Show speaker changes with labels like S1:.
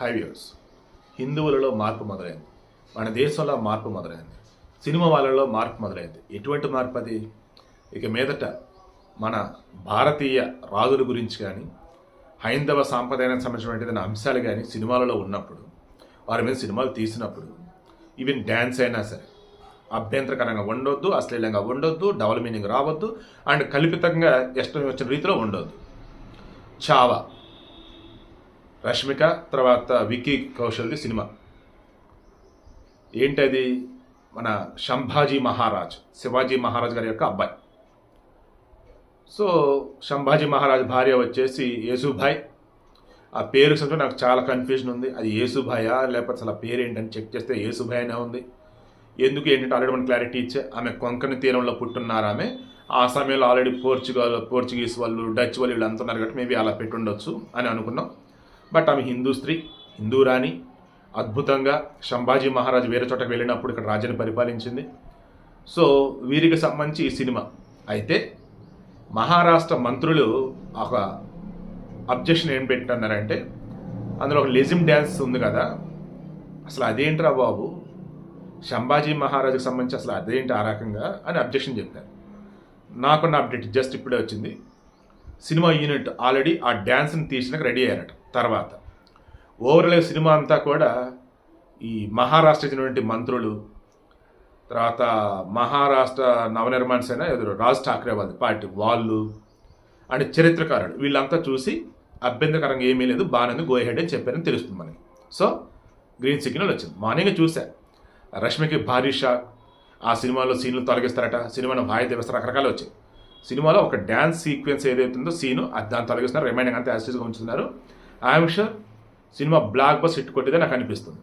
S1: High views హిందువులలో మార్పు మొదలైంది. మన దేశంలో మార్పు మొదలైంది. సినిమా వాళ్ళలో మార్పు మొదలైంది. ఎటువంటి మార్పు అది? ఇక మీదట మన భారతీయ రాజుల గురించి కానీ హైందవ సాంప్రదాయానికి సంబంధించినటువంటి అంశాలు కానీ సినిమాలలో ఉన్నప్పుడు వారి మీద సినిమాలు తీసినప్పుడు ఈవెన్ డ్యాన్స్ అయినా సరే అభ్యంతరకరంగా ఉండొద్దు అశ్లీలంగా ఉండొద్దు డబల్ మీనింగ్ రావద్దు అండ్ కల్పితంగా ఇష్టం వచ్చిన రీతిలో ఉండొద్దు. చావా. రష్మిక తర్వాత విక్కీ కౌశల్ది సినిమా. ఏంటది? మన శంభాజీ మహారాజ్ శివాజీ మహారాజ్ గారి యొక్క అబ్బాయి. సో శంభాజీ మహారాజ్ భార్య వచ్చేసి యేసుభాయ్. ఆ పేరు సంబంధించి నాకు చాలా కన్ఫ్యూజన్ ఉంది. అది యేసుభాయా? లేకపోతే అసలు ఆ పేరు ఏంటని చెక్ చేస్తే యేసుభాయ్ అనే ఉంది. ఎందుకు ఏంటంటే ఆల్రెడీ మనం క్లారిటీ ఇచ్చే ఆమె కొంకణి తీరంలో పుట్టున్నారు ఆమె. ఆ సమయంలో ఆల్రెడీ పోర్చుగల్ పోర్చుగీస్ వాళ్ళు డచ్ వాళ్ళు వీళ్ళు అంటున్నారు కాబట్టి మేబీ అలా పెట్టుండొచ్చు అని అనుకున్నాం. బట్ ఆమె హిందూ స్త్రీ హిందూ రాణి. అద్భుతంగా శంభాజీ మహారాజు వేరే చోటకు వెళ్ళినప్పుడు ఇక్కడ రాజ్యాన్ని పరిపాలించింది. సో వీరికి సంబంధించి ఈ సినిమా. అయితే మహారాష్ట్ర మంత్రులు ఒక అబ్జెక్షన్ ఏం పెట్టన్నారంటే అందులో ఒక లెజిమ్ డ్యాన్స్ ఉంది కదా అసలు అదేంట్రా బాబు? శంభాజీ మహారాజుకి సంబంధించి అసలు అదేంటి ఆ రకంగా అని అబ్జెక్షన్ చెప్పారు. నాకున్న అప్డేట్ జస్ట్ ఇప్పుడే వచ్చింది. సినిమా యూనిట్ ఆల్రెడీ ఆ డ్యాన్స్ని తీసినాక రెడీ అయ్యారట. తర్వాత ఓవర్లే సినిమా అంతా కూడా ఈ మహారాష్ట్ర చెందినటువంటి మంత్రులు తర్వాత మహారాష్ట్ర నవనిర్మాణ సేన ఎదురు రాజ్ ఠాక్రే వాళ్ళ పార్టీ వాళ్ళు అండ్ చరిత్రకారుడు. వీళ్ళంతా చూసి అభ్యంతరకరంగా ఏమీ లేదు బాగానే గోహెడ్ అని చెప్పారని తెలుస్తుంది మనకి. సో గ్రీన్ సిగ్నల్ వచ్చింది. మార్నింగ్ చూసా. రష్మికి భారీ షాక్. ఆ సినిమాలో సీన్లు తొలగిస్తారట. సినిమాను వాయిదా వేస్తారు రకరకాలు వచ్చాయి. సినిమాలో ఒక డ్యాన్స్ సీక్వెన్స్ ఏదైతుందో సీను అది దాన్ని తొలగిస్తున్నారు. రిమైనింగ్ అంతా యాసిడ్గా ఉంచుతున్నారు. I'm sure cinema blockbuster hit కొట్టిదే నాకు అనిపిస్తుంది.